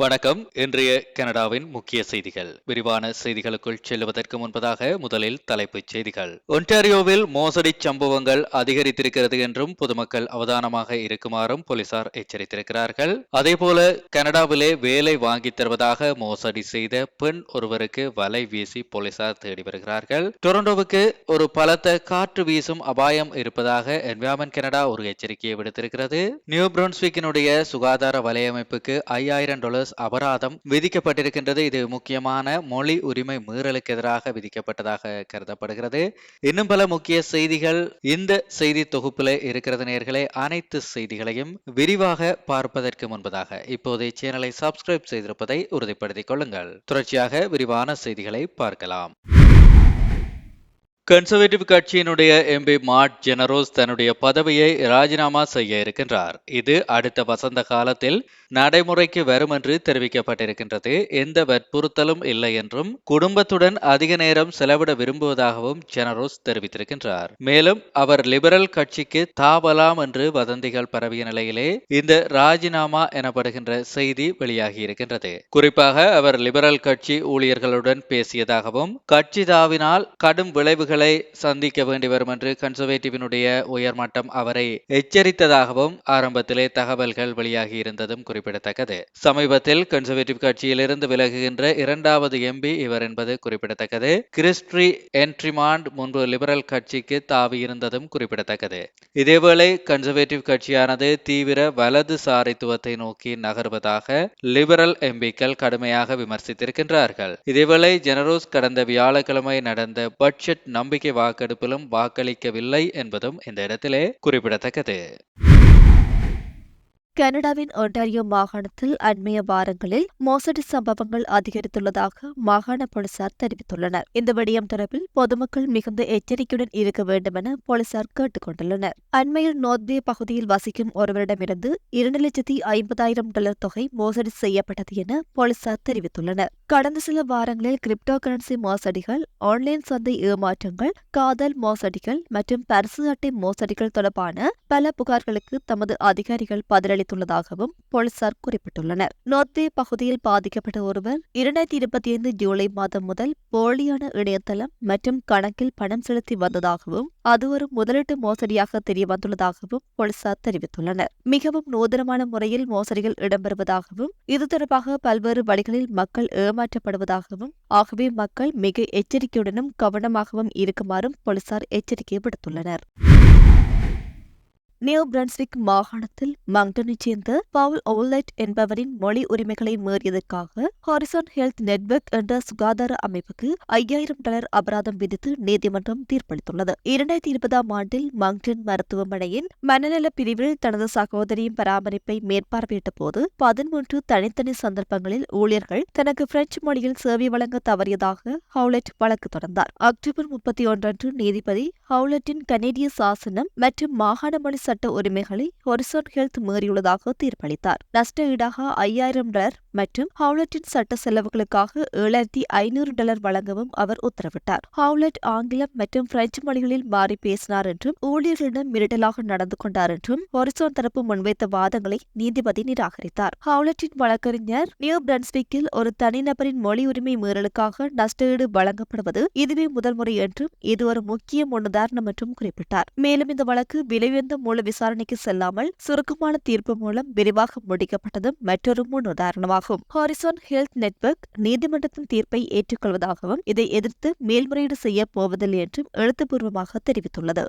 வணக்கம். இன்றைய கனடாவின் முக்கிய செய்திகள். விரிவான செய்திகளுக்குள் செல்வதற்கு முன்பதாக முதலில் தலைப்புச் செய்திகள். ஒன்டாரியோவில் மோசடி சம்பவங்கள் அதிகரித்திருக்கிறது என்றும் பொதுமக்கள் அவதானமாக இருக்குமாறும் போலீசார் எச்சரித்திருக்கிறார்கள். அதேபோல கனடாவிலே வேலை வாங்கித் தருவதாக மோசடி செய்த பெண் ஒருவருக்கு வலை வீசி போலீசார் தேடி வருகிறார்கள். டொரண்டோவுக்கு ஒரு பலத்த காற்று வீசும் அபாயம் இருப்பதாக என்விரான்மெண்ட் கனடா ஒரு எச்சரிக்கையை விடுத்திருக்கிறது. நியூ பிரான்ஸ்விக்கினுடைய சுகாதார வலையமைப்புக்கு ஐயாயிரம் டாலர்ஸ் அபராதம் விதிக்கப்பட்டிருக்கின்றது. இது முக்கியமான மொழி உரிமை மீறலுக்கு எதிராக விதிக்கப்பட்டதாக கருதப்படுகிறது. இன்னும் பல முக்கிய செய்திகள் இந்த செய்தி தொகுப்பில் இருக்கிறது நேர்களே. அனைத்து செய்திகளையும் விரிவாக பார்ப்பதற்கு முன்பதாக இப்போது சேனலை சப்ஸ்கிரைப் செய்திருப்பதை உறுதிப்படுத்திக் கொள்ளுங்கள். தொடர்ச்சியாக விரிவான செய்திகளை பார்க்கலாம். கன்சர்வேட்டிவ் கட்சியினுடைய எம்பி மார்ட் ஜெனரோஸ் தன்னுடைய பதவியை ராஜினாமா செய்ய இருக்கின்றார். இது அடுத்த வசந்த காலத்தில் நடைமுறைக்கு வரும் என்று தெரிவிக்கப்பட்டிருக்கின்றது. எந்த வற்புறுத்தலும் இல்லை என்றும் குடும்பத்துடன் அதிக நேரம் செலவிட விரும்புவதாகவும் ஜெனரோஸ் தெரிவித்திருக்கின்றார். மேலும் அவர் லிபரல் கட்சிக்கு தாவலாம் என்று வதந்திகள் பரவிய நிலையிலே இந்த ராஜினாமா எனப்படுகின்ற செய்தி வெளியாகி இருக்கின்றது. குறிப்பாக அவர் லிபரல் கட்சி ஊழியர்களுடன் பேசியதாகவும் கட்சி தாவினால் கடும் விளைவுகள் விளைவுகளை சந்திக்க வேண்டி வரும் என்று கன்சர்வேட்டிவினுடைய உயர்மட்டம் அவரை எச்சரித்ததாகவும் ஆரம்பத்திலே தகவல்கள் வெளியாகி இருந்ததும் குறிப்பிடத்தக்கது. சமீபத்தில் கன்சர்வேட்டிவ் கட்சியிலிருந்து விலகுகின்ற இரண்டாவது எம்பி இவர் என்பது குறிப்பிடத்தக்கது. கிறிஸ்ட்ரி என்ட்ரிமாண்ட் முன்பு லிபரல் கட்சிக்கு தாவி இருந்ததும் குறிப்பிடத்தக்கது. இதேவேளை கன்சர்வேட்டிவ் கட்சியானது தீவிர வலதுசாரித்துவத்தை நோக்கி நகர்வதாக லிபரல் எம்பிக்கள் கடுமையாக விமர்சித்திருக்கின்றார்கள். இதேவேளை ஜெனரோஸ் கடந்த வியாழக்கிழமை நடந்த பட்ஜெட் நம்ப நம்பிக்கை வாக்கெடுப்பிலும் வாக்களிக்கவில்லை என்பதும் இந்த இடத்திலே குறிப்பிடத்தக்கது. கனடாவின் ஒன்டாரியோ மாகாணத்தில் அண்மைய வாரங்களில் மோசடி சம்பவங்கள் அதிகரித்துள்ளதாக மாகாண போலீசார் தெரிவித்துள்ளனர். இந்த விடயம் தொடர்பில் பொதுமக்கள் மிகுந்த எச்சரிக்கையுடன் இருக்க வேண்டும் என போலீசார் கேட்டுக் கொண்டுள்ளனர் அண்மையில் நோர்த்வே பகுதியில் வசிக்கும் ஒருவரிடமிருந்து இரண்டு லட்சத்தி ஐம்பதாயிரம் டாலர் தொகை மோசடி செய்யப்பட்டது என போலீசார் தெரிவித்துள்ளனர். கடந்த சில வாரங்களில் கிரிப்டோ கரன்சி மோசடிகள் ஆன்லைன் சந்தை ஏமாற்றங்கள் காதல் மோசடிகள் மற்றும் பரிசு அட்டை மோசடிகள் தொடர்பான பல புகார்களுக்கு தமது அதிகாரிகள் தெரிவித்துள்ளதாகவும் போலீசார் குறிப்பிட்டுள்ளனர். நோர்த்தே பகுதியில் பாதிக்கப்பட்ட ஒருவர் இரண்டாயிரத்தி இருபத்தி ஐந்து ஜூலை மாதம் முதல் போலியான இணையதளம் மற்றும் கணக்கில் பணம் செலுத்தி வந்ததாகவும் அது ஒரு முதலீட்டு மோசடியாக தெரியவந்துள்ளதாகவும் போலீசார் தெரிவித்துள்ளனர். மிகவும் நூதனமான முறையில் மோசடிகள் இடம்பெறுவதாகவும் இது தொடர்பாக பல்வேறு வழிகளில் மக்கள் ஏமாற்றப்படுவதாகவும் ஆகவே மக்கள் மிக எச்சரிக்கையுடனும் கவனமாகவும் இருக்குமாறும் போலீசார் எச்சரிக்கை விடுத்துள்ளனர். நியூ பிரன்ஸ்விக் மாகாணத்தில் மங்டனைச் சேர்ந்த பவுல் ஓல்லைட் என்பவரின் மொழி உரிமைகளை மீறியதற்காக ஹாரிசன் ஹெல்த் நெட்வொர்க் என்ற சுகாதார அமைப்புக்கு ஐயாயிரம் டாலர் அபராதம் விதித்து நீதிமன்றம் தீர்ப்பளித்துள்ளது. இரண்டாயிரத்தி இருபதாம் ஆண்டில் மங்டன் மருத்துவமனையின் மனநல பிரிவில் தனது சகோதரியின் பராமரிப்பை மேற்பார்வையிட்ட போது பதிமூன்று தனித்தனி சந்தர்ப்பங்களில் ஊழியர்கள் தனக்கு பிரெஞ்சு மொழியில் சேவை வழங்க தவறியதாக ஹவுலெட் வழக்கு தொடர்ந்தார். அக்டோபர் முப்பத்தி ஒன்றன்று நீதிபதி ஹவுலெட்டின் கனேடிய சாசனம் மற்றும் மாகாண மொழி சட்ட உரிமைகளை ஹொரிசோன் ஹெல்த் மீறியுள்ளதாக தீர்ப்பளித்தார். நஷ்ட ஈடாக ஐயாயிரம் டாலர் மற்றும் ஹவுலட்டின் சட்ட செலவுகளுக்காக ஏழாயிரத்தி ஐநூறு டாலர் வழங்கவும் அவர் உத்தரவிட்டார். ஹவுலட் ஆங்கிலம் மற்றும் பிரெஞ்சு மொழிகளில் மாறி பேசினார் என்றும் ஊழியர்களிடம் மிரட்டலாக நடந்து கொண்டார் என்றும் ஹொரிசோன் தரப்பு முன்வைத்த வாதங்களை நீதிபதி நிராகரித்தார். ஹவுலட்டின் வழக்கறிஞர் நியூ பிரன்ஸ்விக்கில் ஒரு தனிநபரின் மொழி உரிமை மீறலுக்காக நஷ்டஈடு வழங்கப்படுவது இதுவே முதல் முறை என்றும் இது ஒரு முக்கிய முன்னுதாரணம் என்றும் குறிப்பிட்டார். மேலும் இந்த வழக்கு விலையுயர்ந்த மொழி மூல விசாரணைக்கு செல்லாமல் சுருக்கமான தீர்ப்பு மூலம் விரிவாக முடிக்கப்பட்டதும் மற்றொரு முன் உதாரணமாகும். ஹாரிசான் ஹெல்த் நெட்வொர்க் நீதிமன்றத்தின் தீர்ப்பை ஏற்றுக்கொள்வதாகவும் இதை எதிர்த்து மேல்முறையீடு செய்ய போவதில்லை என்றும் எழுத்துப்பூர்வமாக தெரிவித்துள்ளது.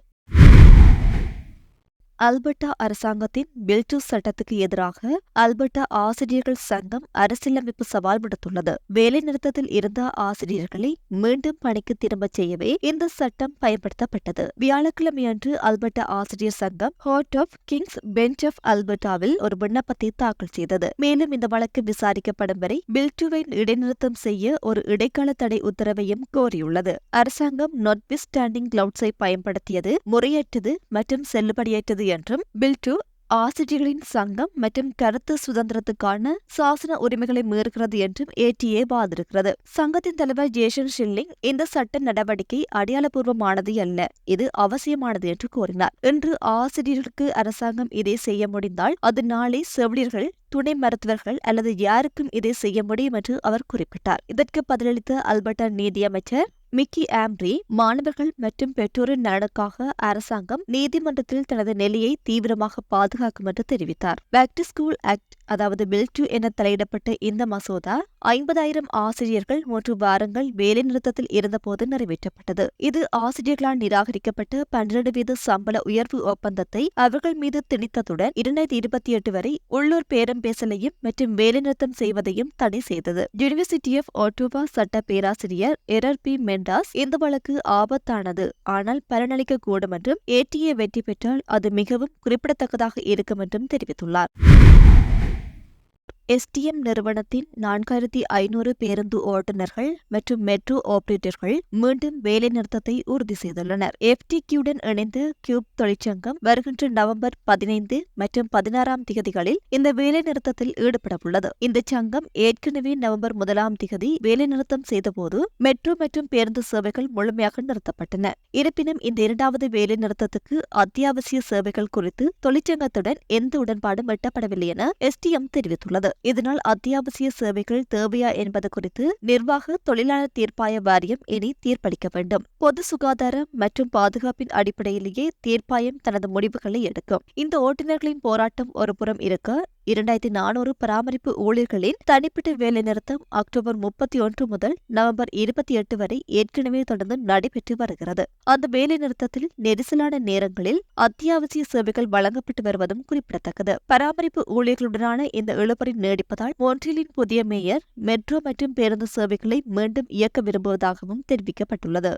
அல்பர்டா அரசாங்கத்தின் பில்டு சட்டத்துக்கு எதிராக அல்பர்டா ஆசிரியர்கள் சங்கம் அரசியலமைப்பு சவால் விடுத்துள்ளது. வேலைநிறுத்தத்தில் இருந்த ஆசிரியர்களை மீண்டும் பணிக்கு திரும்பச் செய்யவே இந்த சட்டம் பயன்படுத்தப்பட்டது. வியாழக்கிழமையன்று அல்பர்டா ஆசிரியர் சங்கம் court of King's Bench of அல்பர்டாவில் ஒரு விண்ணப்பத்தை தாக்கல் செய்தது. மேலும் இந்த வழக்கு விசாரிக்கப்படும் வரை பில்டுவை இடைநிறுத்தம் செய்ய ஒரு இடைக்கால தடை உத்தரவையும் கோரியுள்ளது. அரசாங்கம் நொட் ஸ்டாண்டிங் கிளவுட்ஸை பயன்படுத்தியது முறையற்றது மற்றும் செல்லுபடியற்றது என்றும் பில் டூ ஆசிரியர்களின் சங்கம் மற்றும் கருத்து சுதந்திரத்துக்கான சாசன உரிமைகளை மீறுகிறது என்றும் ஏடிஏ வாதிருக்கிறது சங்கத்தின் தலைவர் ஜேசன் ஷில்லிங் இந்த சட்ட நடவடிக்கை அடையாளபூர்வமானது அல்ல இது அவசியமானது என்று கூறினார். இன்று ஆசிரியர்களுக்கு அரசாங்கம் இதை செய்ய முடிந்தால் அது நாளை செவிலியர்கள் துணை மருத்துவர்கள் அல்லது யாருக்கும் இதை செய்ய முடியும் என்று அவர் குறிப்பிட்டார். இதற்கு பதிலளித்த அல்பர்டா நீதியமைச்சர் மிக்கி ஆம்ரி மாணவர்கள் மற்றும் பெற்றோரின் நலனுக்காக அரசாங்கம் நீதிமன்றத்தில் தனது நிலையை தீவிரமாக பாதுகாக்கும் என்று தெரிவித்தார். பேக் டு ஸ்கூல் ஆக்ட் அதாவது பில் டூ என தலையிடப்பட்ட இந்த மசோதா ஐம்பதாயிரம் ஆசிரியர்கள் மூன்று வாரங்கள் வேலைநிறுத்தத்தில் இருந்தபோது நிறைவேற்றப்பட்டது. இது ஆசிரியர்களால் நிராகரிக்கப்பட்ட பன்னிரண்டு வீத சம்பள உயர்வு ஒப்பந்தத்தை அவர்கள் மீது திணித்ததுடன் இரண்டாயிரத்தி இருபத்தி எட்டு வரை உள்ளூர் பேரம் பேசலையும் மற்றும் வேலைநிறுத்தம் செய்வதையும் தடை செய்தது. யூனிவர்சிட்டி ஆஃப் ஓட்டோவா சட்ட பேராசிரியர் எரர் பி. மெண்டாஸ் இந்த வழக்கு ஆபத்தானது. ஆனால் பலனளிக்க கூடும் என்றும் ஏடிஏ வெற்றி பெற்றால் அது மிகவும் குறிப்பிடத்தக்கதாக இருக்கும் என்றும் தெரிவித்துள்ளார். எஸ்டிஎம் நிறுவனத்தின் நான்காயிரத்தி ஐநூறு பேருந்து ஓட்டுநர்கள் மற்றும் மெட்ரோ ஆபரேட்டர்கள் மீண்டும் வேலைநிறுத்தத்தை உறுதி செய்துள்ளனர். எஃப்டிக்யூடன் இணைந்து கியூப் தொழிற்சங்கம் வருகின்ற நவம்பர் பதினைந்து மற்றும் பதினாறாம் திகதிகளில் இந்த வேலைநிறுத்தத்தில் ஈடுபடவுள்ளது. இந்த சங்கம் ஏற்கனவே நவம்பர் முதலாம் திகதி வேலைநிறுத்தம் செய்தபோது மெட்ரோ மற்றும் பேருந்து சேவைகள் முழுமையாக நிறுத்தப்பட்டன. இருப்பினும் இந்த இரண்டாவது வேலைநிறுத்தத்துக்கு அத்தியாவசிய சேவைகள் குறித்து தொழிற்சங்கத்துடன் எந்த உடன்பாடும் எட்டப்படவில்லை என எஸ்டிஎம் தெரிவித்துள்ளது. இதனால் அத்தியாவசிய சேவைகள் தேவையா என்பது குறித்து நிர்வாக தொழிலாளர் தீர்ப்பாய வாரியம் இனி தீர்ப்பளிக்க வேண்டும். பொது சுகாதாரம் மற்றும் பாதுகாப்பின் அடிப்படையிலேயே தீர்ப்பாயம் தனது முடிவுகளை எடுக்கும். இந்த ஓட்டுநர்களின் போராட்டம் ஒருபுறம் இருக்க இரண்டாயிரத்தி நானூறு பராமரிப்பு ஊழியர்களின் தனிப்பட்ட வேலைநிறுத்தம் அக்டோபர் முப்பத்தி ஒன்று முதல் நவம்பர் இருபத்தி எட்டு வரை ஏற்கனவே தொடர்ந்து நடைபெற்று வருகிறது. அந்த வேலைநிறுத்தத்தில் நெரிசலான நேரங்களில் அத்தியாவசிய சேவைகள் வழங்கப்பட்டு வருவதும் குறிப்பிடத்தக்கது. பராமரிப்பு ஊழியர்களுடனான இந்த இழுபறி நீடிப்பதால் ஒன்றிலின் புதிய மேயர் மெட்ரோ மற்றும் பேருந்து சேவைகளை மீண்டும் இயக்க விரும்புவதாகவும் தெரிவிக்கப்பட்டுள்ளது.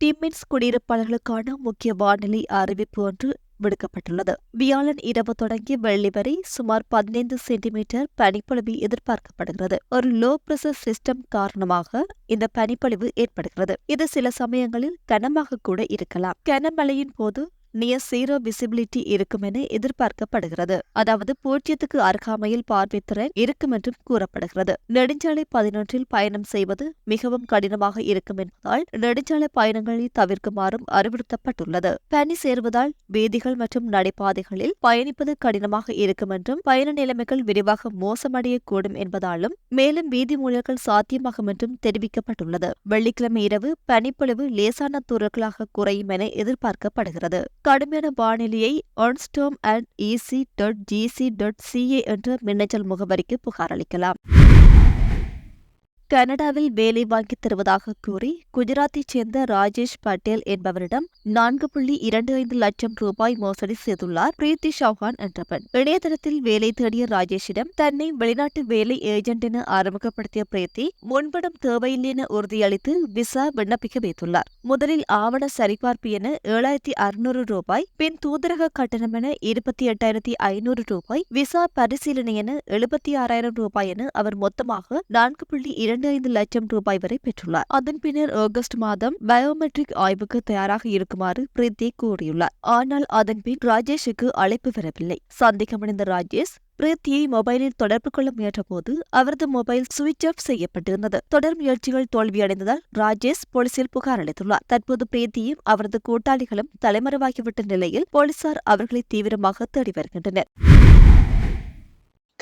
டிமின்ஸ் குடியிருப்பாளர்களுக்கான முக்கிய வானிலை அறிவிப்பு ஒன்று விடுக்கப்பட்டுள்ளது. வியாழன் இரவு தொடங்கி வெள்ளி வரை சுமார் பதினைந்து சென்டிமீட்டர் பனிப்பொழிவு எதிர்பார்க்கப்படுகிறது. ஒரு லோ பிரஷர் சிஸ்டம் காரணமாக இந்த பனிப்பொழிவு ஏற்படுகிறது. இது சில சமயங்களில் கனமாக கூட இருக்கலாம். கனமழையின் போது நியர் சீரோ விசிபிலிட்டி இருக்கும் என எதிர்பார்க்கப்படுகிறது. அதாவது பூஜ்ஜியத்துக்கு அருகாமையில் பார்வைத்திறன் இருக்கும் என்றும் கூறப்படுகிறது. நெடுஞ்சாலை பதினொன்றில் பயணம் செய்வது மிகவும் கடினமாக இருக்கும் என்பதால் நெடுஞ்சாலை பயணங்களை தவிர்க்குமாறும் அறிவுறுத்தப்பட்டுள்ளது. பனி சேருவதால் வீதிகள் மற்றும் நடைபாதைகளில் பயணிப்பது கடினமாக இருக்கும் என்றும் பயண நிலைமைகள் விரிவாக மோசமடையக்கூடும் என்பதாலும் மேலும் வீதி மூலங்கள் சாத்தியமாகும் என்றும் தெரிவிக்கப்பட்டுள்ளது. வெள்ளிக்கிழமை இரவு பனிப்பொழிவு லேசான தூரங்களாக குறையும் என எதிர்பார்க்கப்படுகிறது. கடுமையான வானிலையை onstorm and EC dot GC dot CA என்ற மின்னஞ்சல் முகவரிக்கு புகார் அளிக்கலாம். கனடாவில் வேலை வாங்கித் தருவதாக கூறி குஜராத்தைச் சேர்ந்த ராஜேஷ் பட்டேல் என்பவரிடம் நான்கு புள்ளி இரண்டு ஐந்து லட்சம் ரூபாய் மோசடி செய்துள்ளார் பிரீத்தி சௌஹான் என்ற பெண். இணையதளத்தில் வேலை தேடிய ராஜேஷிடம் தன்னை வெளிநாட்டு வேலை ஏஜென்ட் என அறிமுகப்படுத்திய பிரீத்தி முன்படம் தேவையில்லை என உறுதியளித்து விசா விண்ணப்பிக்க வைத்துள்ளார். முதலில் ஆவண சரிபார்ப்பு என ஏழாயிரத்தி அறுநூறு ரூபாய் பின் தூதரக கட்டணம் என இருபத்தி எட்டாயிரத்தி ஐநூறு ரூபாய் விசா பரிசீலனை என எழுபத்தி ஆறாயிரம் ரூபாய் என அவர் மொத்தமாக நான்கு புள்ளி இரண்டு பதினைந்து லட்சம் ரூபாய் வரை பெற்றுள்ளார். அதன் பின்னர் ஆகஸ்ட் மாதம் பயோமெட்ரிக் ஆய்வுக்கு தயாராக இருக்குமாறு பிரீத்தி கூறியுள்ளார். ஆனால் அதன் பின் ராஜேஷுக்கு அழைப்பு வரவில்லை. சந்தேகமடைந்த ராஜேஷ் பிரீத்தியை மொபைலில் தொடர்பு கொள்ள முயன்றபோது அவரது மொபைல் சுவிட்ச் ஆஃப் செய்யப்பட்டிருந்தது. தொடர் முயற்சிகள் தோல்வியடைந்ததால் ராஜேஷ் போலீசில் புகார் அளித்துள்ளார். தற்போது பிரீத்தியும் அவரது கூட்டாளிகளும் தலைமறைவாகிவிட்ட நிலையில் போலீசார் அவர்களை தீவிரமாக தேடி வருகின்றனர்.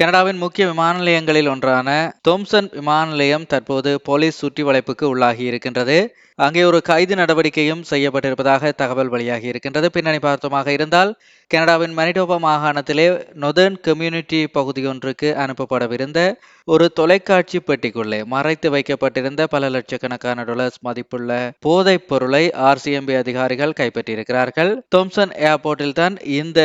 கனடாவின் முக்கிய விமான நிலையங்களில் ஒன்றான தோம்சன் விமான நிலையம் தற்போது போலீஸ் சுற்றி வளைப்புக்கு உள்ளாகி இருக்கின்றது. அங்கே ஒரு கைது நடவடிக்கையும் செய்யப்பட்டிருப்பதாக தகவல் வெளியாகி இருக்கின்றது. பின்னணி பார்த்தமாக இருந்தால் கனடாவின் மனிடோபா மாகாணத்திலே நொதர்ன் கம்யூனிட்டி பகுதியொன்றுக்கு அனுப்பப்படவிருந்த ஒரு தொலைக்காட்சி பெட்டிக்குள்ளே மறைத்து வைக்கப்பட்டிருந்த பல லட்சக்கணக்கான டாலர்ஸ் மதிப்புள்ள போதைப் பொருளை ஆர்சிஎம்பி அதிகாரிகள் கைப்பற்றியிருக்கிறார்கள். தோம்சன் ஏர்போர்ட்டில் தான் இந்த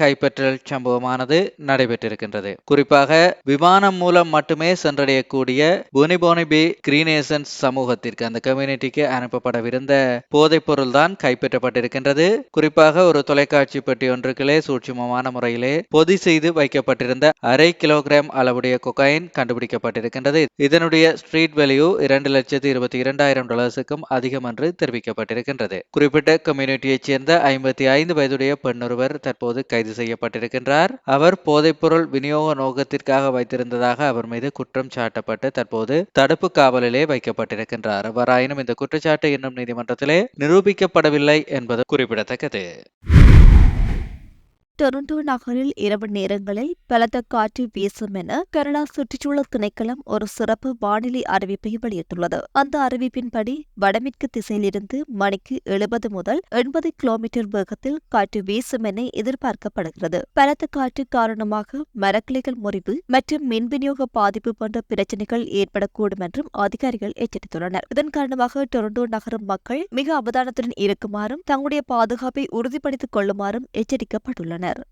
கைப்பற்றல் சம்பவமானது நடைபெற்றிருக்கின்றது. குறிப்பாக விமானம் மூலம் மட்டுமே சென்றடையக்கூடிய புனிபோனிபி கிரீனேசன்ஸ் சமூகத்திற்கு அந்த கம்யூனிட்டிக்கு அனுப்பப்படவிருந்த போதைப் பொருள் தான் கைப்பற்றப்பட்டிருக்கின்றது. குறிப்பாக ஒரு தொலைக்காட்சி பெட்டி ஒன்றுகளே சூட்சுமமான முறையிலே பொதி செய்து வைக்கப்பட்டிருந்த அரை கிலோகிராம் அளவுடைய கொகைன் கண்டுபிடிக்கப்பட்டிருக்கின்றது. இதனுடைய ஸ்ட்ரீட் வேல்யூ இரண்டு லட்சத்து இருபத்தி இரண்டாயிரம் டாலர்ஸுக்கும் அதிகம் என்று தெரிவிக்கப்பட்டிருக்கின்றது. குறிப்பிட்ட கம்யூனிட்டியைச் சேர்ந்த ஐம்பத்தி ஐந்து வயதுடைய பெண்ணொருவர் தற்போது கைது செய்யப்பட்டிருக்கின்றார். அவர் போதைப்பொருள் விநியோக நோக்கத்திற்காக வைத்திருந்ததாக அவர் மீது குற்றம் சாட்டப்பட்டு தற்போது தடுப்பு காவலிலே வைக்கப்பட்டிருக்கின்றார். எவ்வாறாயினும் இந்த குற்றச்சாட்டு இன்னும் நீதிமன்றத்திலே நிரூபிக்கப்படவில்லை என்பது குறிப்பிடத்தக்கது. டொரண்டோ நகரில் இரவு நேரங்களில் பலத்த காற்று வீசும் என கனடா சுற்றுச்சூழல் திணைக்களம் ஒரு சிறப்பு வானிலை அறிவிப்பை வெளியிட்டுள்ளது. அந்த அறிவிப்பின்படி வடமேற்கு திசையிலிருந்து மணிக்கு எழுபது முதல் எண்பது கிலோமீட்டர் வேகத்தில் காற்று வீசும் என எதிர்பார்க்கப்படுகிறது. பலத்த காற்று காரணமாக மரக்கிளைகள் முறிவு மற்றும் மின் விநியோக பாதிப்பு போன்ற பிரச்சினைகள் ஏற்படக்கூடும் என்றும் அதிகாரிகள் எச்சரித்துள்ளனர். இதன் காரணமாக டொரண்டோ நகரம் மக்கள் மிக அவதானத்துடன் இருக்குமாறும் தங்களுடைய பாதுகாப்பை உறுதிப்படுத்திக் கொள்ளுமாறும் எச்சரிக்கப்பட்டுள்ளனர். உள்ளனர்